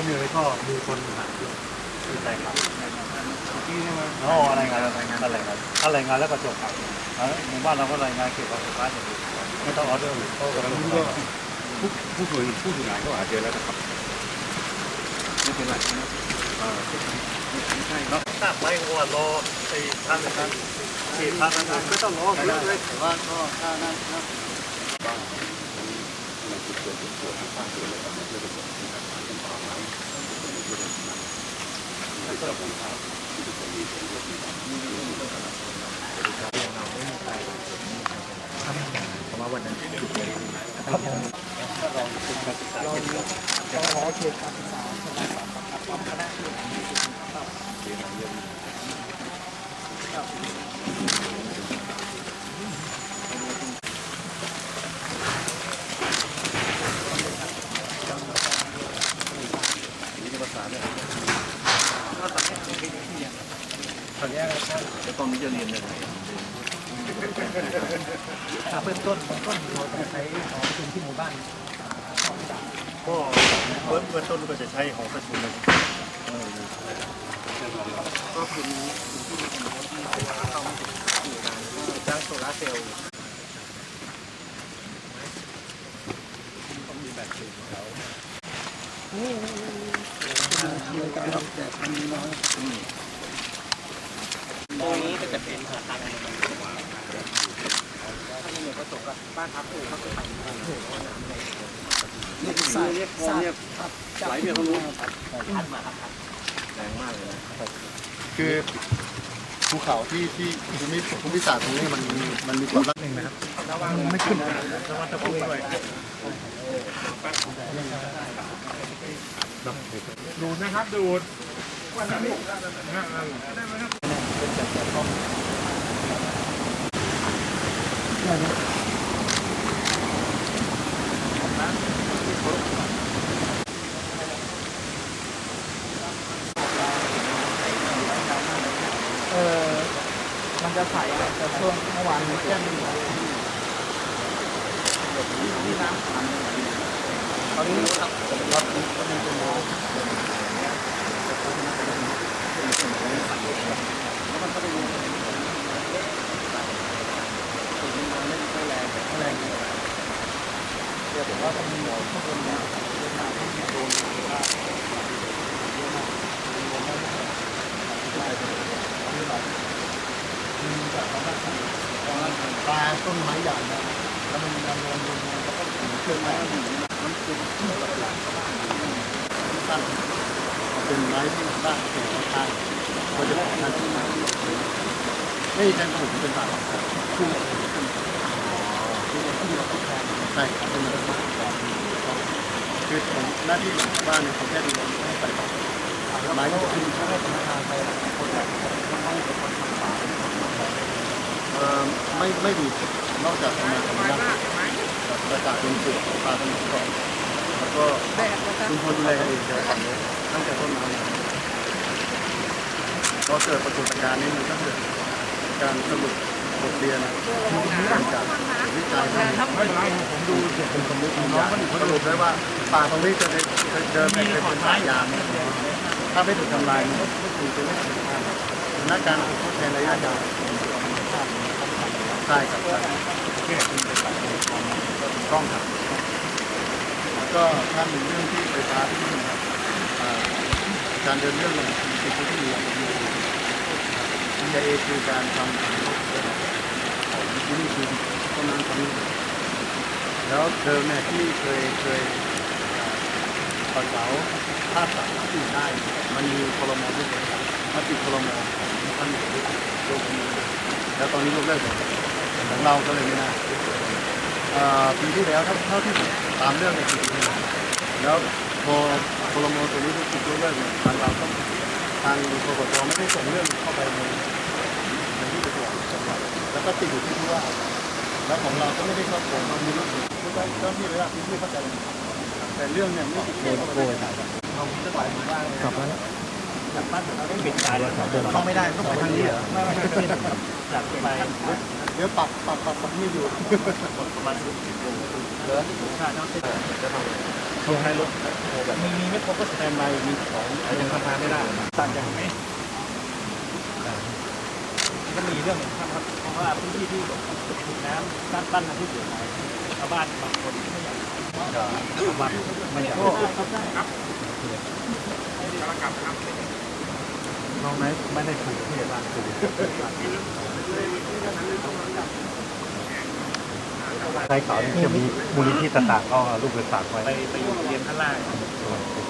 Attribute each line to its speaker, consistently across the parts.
Speaker 1: ชนอยู่เลยก็มีคนหายด้วยใช่ครับอ๋อรายงานรายงานอะไรครับถ้ารงานแล้วก็จบครับหมู่บ้านเราก็รายงานเกี่ยวกับไฟฟ้าอย่างเดียวไม่ต้องออเดอร์หรือก็
Speaker 2: ตอนนี้ก็ผู้ผู้สูญผู้สูญหายก็อาจเจอแล้วนะครับไม่เป็นไรนะเออไม่ใช่เนาะ
Speaker 1: ทราบไหมว่ารอไอ้ท่างการขีดทางการไม่ต้องรอเลยแต่ว่าก็ถ้านั่นนะ
Speaker 2: ในจุดเกิดเหตุปวดที่ข้างตัวเลยครับไม่ได้ปวดที่ทางเป็นป่าไม้ ไม่ชอบของข้าวที่จะมีเป็นเรื่องที่เพราะว่าวันนั้นจุดเกิดเห ต
Speaker 3: อนที่
Speaker 2: แล้วตอนนี้จะเรียนยังไง
Speaker 3: ถ้าเบื้องต้นต้นเราจะใช้หอประชุมที่หมู่บ้าน
Speaker 1: ก็เบื้องเบื้องต้นก็จะใช้หอประชุมเลย
Speaker 3: ก็คือมีที่มีที่เข้ามาอยู่นานจ้างโซลาเซลล์ตรงนี้ก็จะเป็นอาคารถ้าในหมู่ กระจกกับบ้านพักผู้เขาจะทำกันนี่คือสาย
Speaker 2: เรียกคลองเนี่ย
Speaker 3: ครับ
Speaker 2: ไหลไปทางนู้น
Speaker 3: พัดมาครับ
Speaker 2: แรงมากเลยนะ
Speaker 4: คือภูเขาที่ที่ภูมิภูมิศาสตร์ตรงนี้มันมีมันมีความรักหนึ่งนะครับมันไม่ขึ้น
Speaker 1: สวัสดีครับด้วย
Speaker 5: ดูดนะครับ ดูด
Speaker 3: เออมันจะใสแต่ช่วงเมื่อวานมันแค่มีนี่น้ำขังตอนนี้ครับรถก็มีเป็นน้ำเดี๋ยวผมว่าจะมีหมอข้างบนเนี่ยเดินมาที่โดนหรือว่าเยอะมากโดนมากใช่มีแบบมีแบบเขาแบบปลาต้นไม้ใหญ่นะแล้วมันมันรวมรวมแล้วก็ถึงเครื่องไม้มันเป็นที่หลักๆบ้านตั้งเป็นไม้ที่บ้านเป็นข้างๆก็จะเป็นนั่น ไม่ใช่ผมเป็นป่าคู่แทนใช่ครับเป็นแบบคือผมหน้าที่ของบ้านเนี่ยผมแค่ดูให้ไปไม้ก็จะขึ้นให้ธนาคารไปคนแบบต้องต้องเป็นคนทำป่าเอ่อไม่ไม่ดีนอกจากทำงานของนักประกาศเป็นสื่อของปลาทั้งก่อนแล้วก็คุณคนดูแลกันเองเลยตั้งแต่ต้นน้ำพอเกิดปรากฏการณ์นี้มันก็เกิด การสรุปบทเรียนจากวิจัยที่
Speaker 5: ไม่เป็นไรผมดูเด็กเป็นคนรู้
Speaker 4: น้องก็สรุปได้ว่าป่าตรงนี้จะเป็นจะเดิมเป็นป่ายางถ้าไม่ถูกทำลายมันก็ไม่ถูกเป็นไม่ถูกทำนักการทดแทนระยะยาวใช่ครับต้องครับแล้วก็ถ้ามีเรื่องที่ไฟฟ้าที่มีการเดินเรื่องลงในพื้นที่ อง EIA คือการทำที่นี่คือต้นน้ำตรงนี้แล้วเดิมเนี่ยที่เคยเคยปัดเสาภาพตัดที่ได้ มันมีคลมด้วยกันมันติดคลมท่านหนึ่งโลกนี้แล้วตอนนี้ยกเลิกหมดของเราก็เลยไม่ได้ปีที่แล้วเท่าที่ตามเรื่องในปีที่แล้วแล้วพอคลมตัวนี้ถูกยกเลิกเนี่ยทางเราต้องทางกกตไม่ได้ส่งเรื่องเข้าไปใน ประชุมจังหวัดแล้วก็ติดอยู่ที่ผู้ว่าแล้วของเราก็ไม่ได้ครอบครองมันมีลูกศิษย์ผู้ได้เจ้าที่ระดับที่เข้าใจแต่เรื่องเนี่ยไม่ติดโกนโกนเราจะปล่อยมันว่างกลับมาจากบ้านเราต้องปิดกาเดินเข้าไม่ได้ต้องไปทางนี้เหรอไม่ไม่ไม่
Speaker 1: จากไป
Speaker 4: เดี๋ยวปักปักปักปักนี่อยู่
Speaker 1: ประมาณสิบโล
Speaker 4: เหลือ
Speaker 1: ค่าน้ำเส้น
Speaker 2: จะทำอะไร
Speaker 1: ใช้รถมีมีไม่ครบก็สแตนบายมีของ
Speaker 2: ยังทำงานไม่ได้
Speaker 1: ต่างจากไหม ก็มีเรื่องหนึ่งครับเพราะว่าพื้นที่ที่ถูกน้ำด้านตั้นที่เสียหายชาวบ้านบางคนไม่อยากจะวัดไม่อยากครับน้องไหนไม่ได้ถูกที่บ้านถูกใช้เขาจะมีมูลนิธิต่างๆก็เอาลูกไปฝากไว้ไปไปอยู่เรียนข้างล่าง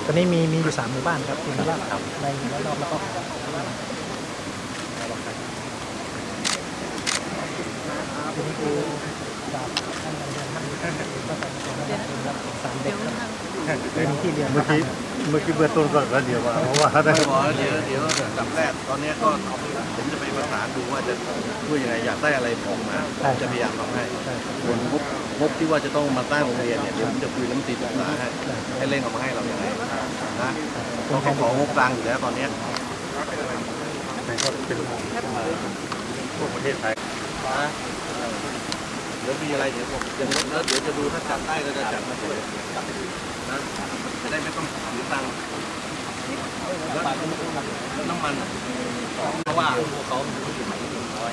Speaker 3: ตอนนี้มีมีอยู่สามหมู่บ้านครับคือลาดครับในและรอบแล้วก็คุณครูจากท่านอาจารย์ท่านท่านก็ไป เดี๋ยว
Speaker 1: เมื่อกี้เมื่อกี้เบื้องต้นก็ระเดียวว่าเพราะว่าได้
Speaker 2: หมอเดี๋ยวเดี๋ยวลำแรกตอนนี้ก็ผมจะไปประสานดูว่าจะช่วยยังไงอยากได้อะไรบอกมาจะพยายามทำให้ส่วนงบงบที่ว่าจะต้องมาตั้งโรงเรียนเนี่ยเดี๋ยวผมจะคุยน้ำตีปรึกษาให้ให้เร่งเอามาให้เราอย่างไรนะเพราะเขาของบกลางอยู่แล้วตอนนี้ย
Speaker 1: มันก็เป็นพวกประเทศไทย
Speaker 2: นะ ดี๋ยวมีอะไรเดี๋ยวผมยังแล้วเดี๋ยวจะดูถ้าจัดได้ก็จะจัดมาช่วยนะจะได้ไม่ต้องถือตังค์แล้วน้ำมันอะเพราะว่าเขาอยู่ไหนหนึ่งร้อย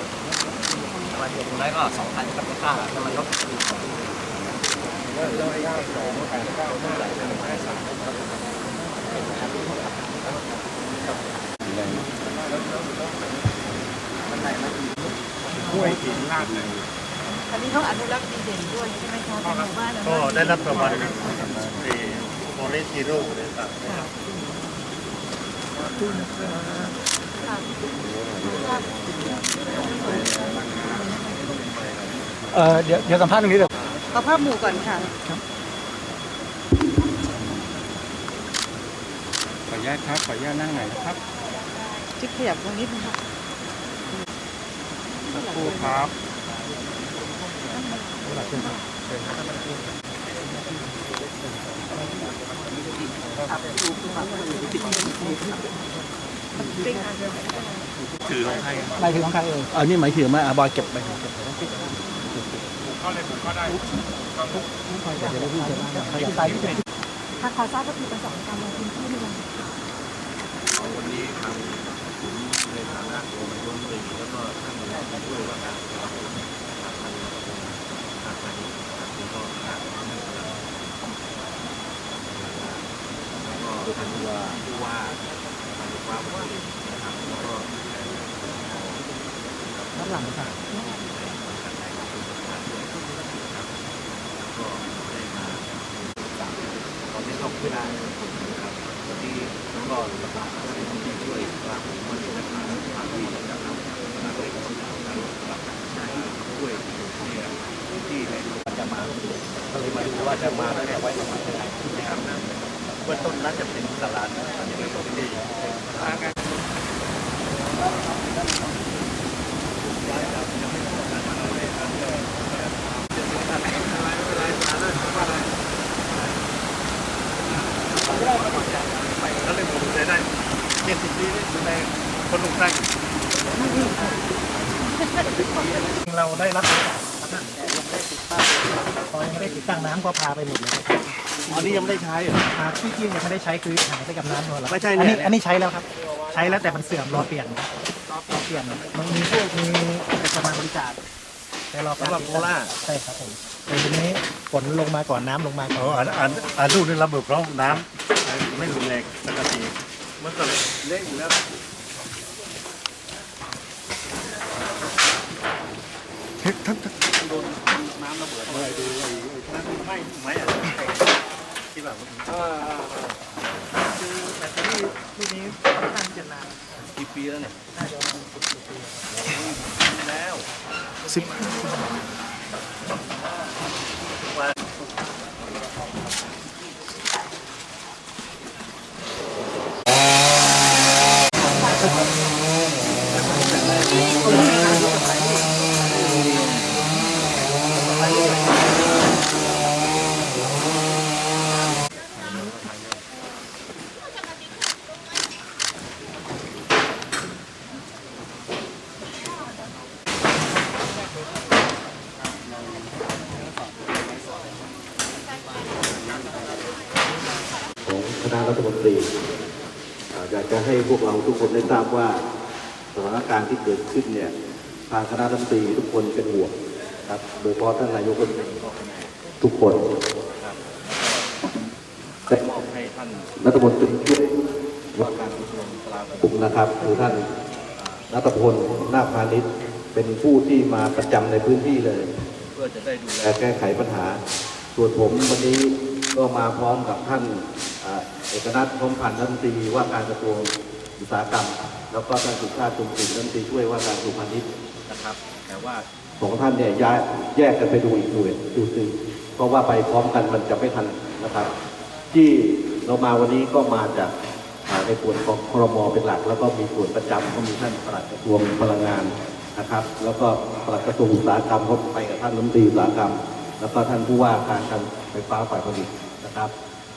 Speaker 2: วันเดียวได้ก็สองพันกับค่าน้ำมันรถ
Speaker 5: ห้วยหินลาดเลย
Speaker 6: อันนี้เขาอนุรักษ์ดีเด่นด้วยใช่ไหมคะเป็นหมู่บ้านอนุ
Speaker 1: ก็
Speaker 6: รักษ์
Speaker 1: ได้รับรางวัลที่โมเรจิโร่เลยครับ
Speaker 3: เออเดี๋ยวเดี๋ยวสัมภาษณ์ตรงนี้เดี๋ยว
Speaker 6: ขอภาพหมู่ก่อนค่ะ
Speaker 5: ขออนุญาตครับขออนุญาตนั่งไหนอยนะครับ
Speaker 6: จิ๊บขยับตรงนี้นึงค่ะ
Speaker 5: สักครู่ครับ
Speaker 2: ถือของใคร
Speaker 3: นายถือของใครเอ่ย
Speaker 2: อันนี้หมายถึงไหมอะบอยเก็บไป
Speaker 5: เข้าเลยผมก็ได้
Speaker 3: เดี๋ยวพี่จะมาขยับไปที่เข
Speaker 6: อทราบว่าคือประสบการณ์ลงพื้นที่ในวัน
Speaker 2: วันนี้ทางผมในฐานะตัวมันยนตรีแล้วก็ท่านผู้ช่วยว่าการทางทางทางทางแล้วก็ทาง แล้วก็ท่านผู้ว่าผู้ว่าทางผู้ว่าผมนะครับแล้วก็
Speaker 3: ด้านหลังค่ะ
Speaker 2: ตอนนี้เข้าไม่ได้ครับวันนี้แล้วก็ประกาศให้ที่ช่วยว่าผมว่าจะทำทางที่จะทำทางเล็กของเราการรับช่วยเนี่ยที่ไหนจะมาก็เลยมาดูว่าจะมาแล้วเนี่ยไว้ตรงไหนนะครับนะ
Speaker 1: เบื้องต้นน่าจะเป็นตลาดนะอันนี้เป็นของที่แล้วเลยผมจะได้เจ็ดสิบปีได้ดูแลคนลุกได้เราได้รับโอกาสครับตอยังไม่ได้ติดตั้งน้ำก็พาไปหมดเลย
Speaker 2: อันนี้ยังไม่ได้ใช้เหรอ
Speaker 3: อ่าที่ที่ยังไม่ได้ใช้คือหายไปกับน้ำนวลแล้ว
Speaker 2: ไม่ใช่
Speaker 3: อัน
Speaker 2: เนี่
Speaker 3: นี้
Speaker 2: ย
Speaker 3: อันนี้ใช้แล้วครับ ใช้แล้วแต่มันเสื่อมรอเปลี่ยนรอเปลี่ยนมันมีพวกมีประมาณบริจาคแต่รอ
Speaker 2: สำหรับโคราช
Speaker 3: ใช่ครับผมแต่ทีนี้ฝนลงมาก่อนน้ำลงมาก่
Speaker 1: อ๋
Speaker 3: อ
Speaker 1: อนอันอันอันลูกนี่ระเบิดเพราะน้ำไม่รุนแรงสักที
Speaker 2: มันก็เละอยู่แล้ว
Speaker 1: ไม่ไม่อะ ที่แบบ
Speaker 3: คือแต่ที่ลูกนี้ค่อนข้างจะนาน
Speaker 2: กี่ปีแล้วเนี่ย
Speaker 3: น่าจะประมาณสิบกว่าปี
Speaker 2: แล้ว
Speaker 3: สิบ
Speaker 2: เณะรัฐมนตรีอยากจะให้พวกเราทุกคนได้ทราบว่าสถานการณ์ที่เกิดขึ้นเนี่ยทางคณะรัฐมนตรีทุกคนเป็นห่วงครับ โดยเฉพาะท่านนายกรัฐมนตรีทุกคนได้มอบให้ท่านรัฐมนตรีช่วยว่าการกระทรวงกลาโหมนะครับคือท่านนัทพลนาคพาณิชย์เป็นผู้ที่มาประจำในพื้นที่เลย เพื่อจะได้ดูแลแก้ไขปัญหา ส่วนผมวันนี้ก็มาพร้อมกับท่าน เอกนัทพรหมพันธ์รัฐมนตรีว่าการกระทรวงอุตสาหกรรม แล้วก็ท่านสุชาติจุมศิลป์รัฐมนตรีช่วยว่าการกระทรวงพาณิชย์นะครับ แต่ว่าสองท่านเนี่ยย้ายแยกกันไปดูอีกหน่วยดูซึเพราะว่าไปพร้อมกันมันจะไม่ทันนะครับ ที่เรามาวันนี้ก็มาจากอ่าในส่วนของครมเป็นหลัก แล้วก็มีส่วนประจำก็มีท่านปลัดกระทรวงพลังงานนะครับ แล้วก็ปลัดกระทรวงอุตสาหกรรมก็ไปกับท่านรัฐมนตรีอุตสาหกรรม แล้วก็ท่านผู้ว่าการการไฟฟ้าฝ่ายผลิตนะครับ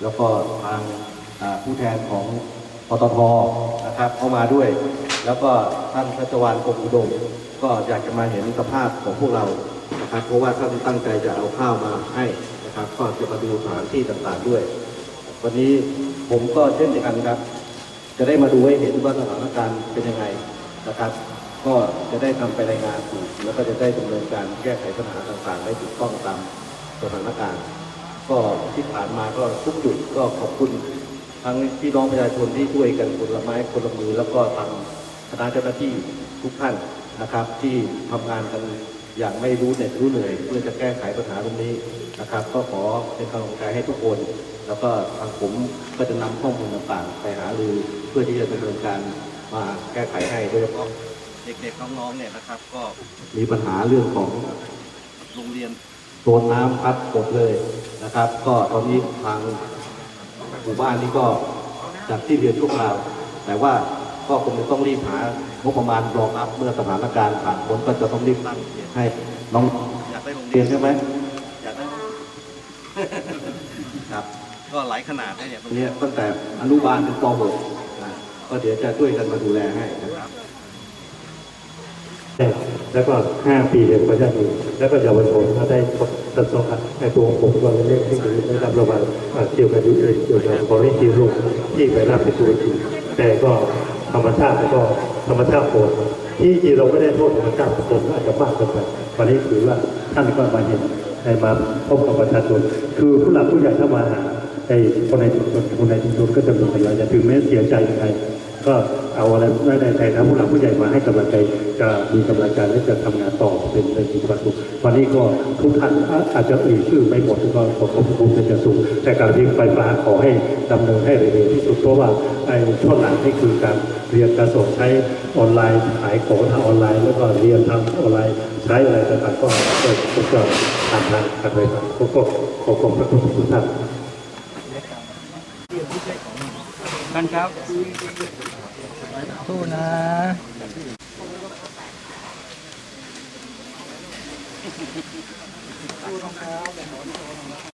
Speaker 2: แล้วก็ทางอ่า ผู้แทนของปตทนะครับเข้ามาด้วย แล้วก็ท่านพัชวานคงอุดม ก็อยากจะมาเห็นสภาพของพวกเรานะครับเพราะว่าท่านตั้งใจจะเอาข้าวมาให้นะครับ ก็จะมาดูสถานที่ต่างๆด้วย วันนี้ผมก็เช่นเดียวกันครับ จะได้มาดูให้เห็นว่าสถานการณ์เป็นยังไงนะครับ ก็จะได้นำไปรายงานถูกแล้วก็จะได้ดำเนินการแก้ไขปัญหาต่างๆได้ถูกต้องตามสถานการณ์ ก็ที่ผ่านมาก็ทุกจุดก็ขอบคุณ ทั้งพี่น้องประชาชนที่ช่วยกันคนละไม้คนละมือ แล้วก็ทางคณะเจ้าหน้าที่ทุกท่านนะครับ ที่ทำงานกันอย่างไม่รู้เหน็ดรู้เหนื่อย เพื่อจะแก้ไขปัญหาตรงนี้นะครับ ก็ขอเป็นกำลังใจให้ทุกคน แล้วก็ทางผมก็จะนำข้อมูลต่างๆ ไปหารือเพื่อที่จะดำเนินการมาแก้ไขให้โดยเฉพาะเด็กๆน้องๆเนี่ยนะครับ ก็มีปัญหาเรื่องของโรงเรียนโดนน้ำพัดหมดเลยนะครับ ก็ตอนนี้ทาง หมู่บ้านนี้ก็จัดที่เรียนชั่วคราว แต่ว่าก็คงจะต้องรีบหางบประมาณรองรับเมื่อสถานการณ์ผ่านพ้นก็จะต้องรีบตั้งให้น้องอยากได้โรงเรียนใช่ไหมอยากได้ครับ ก็หลายขนาดนะเนี่ยตรงเนี้ยตั้งแต่อนุบาลถึงป .6 นะก็เดี๋ยวจะช่วยกันมาดูแลให้นะครับ
Speaker 1: แล้วก็ 5 ปีเด็กประชาชนแล้วก็เยาวชนก็ได้ตัดสกัดในตัวผมก็เรียกที่คือได้รับรางวัลเกี่ยวกับยุทธเกี่ยวกับขอให้ทีรุ่งที่ไปรับเป็นตัวจริงแต่ก็ธรรมชาติก็ธรรมชาติโหดที่จริงเราไม่ได้โทษธรรมชาติผมอาจจะมากเกินไปวันนี้ถือว่าท่านก็มาเห็นได้มาพบกับประชาชนคือผู้หลักผู้ใหญ่ถ้ามาหาไอ้คนในชุมชนคนในชุมชนก็จะมีกำลังใจถึงแม้เสียใจยังไงก็ เอาอะไรไม่ได้ใจนะผู้หลักผู้ใหญ่มาให้กำลังใจจะมีกำลังใจและจะทำงานต่อเป็นเป็นมีความสุขวันนี้ก็ทุกท่านอาจจะเอ่ยชื่อไม่หมดก็ขอขอบคุณเป็นอย่างสูงแต่การที่ไฟฟ้าขอให้ดำเนินให้เร็วที่สุดเพราะว่าไอ้ช่วงหลังนี่คือการเรียนการสอนใช้ออนไลน์ขายของทางออนไลน์ แล้วก็เรียนทางออนไลน์ใช้อะไรต่างๆก็ก็ก็ทำทางการไฟฟ้าก็ก็ขอขอบพระคุณทุกท่าน
Speaker 5: ท่านครับ
Speaker 3: สู้นะ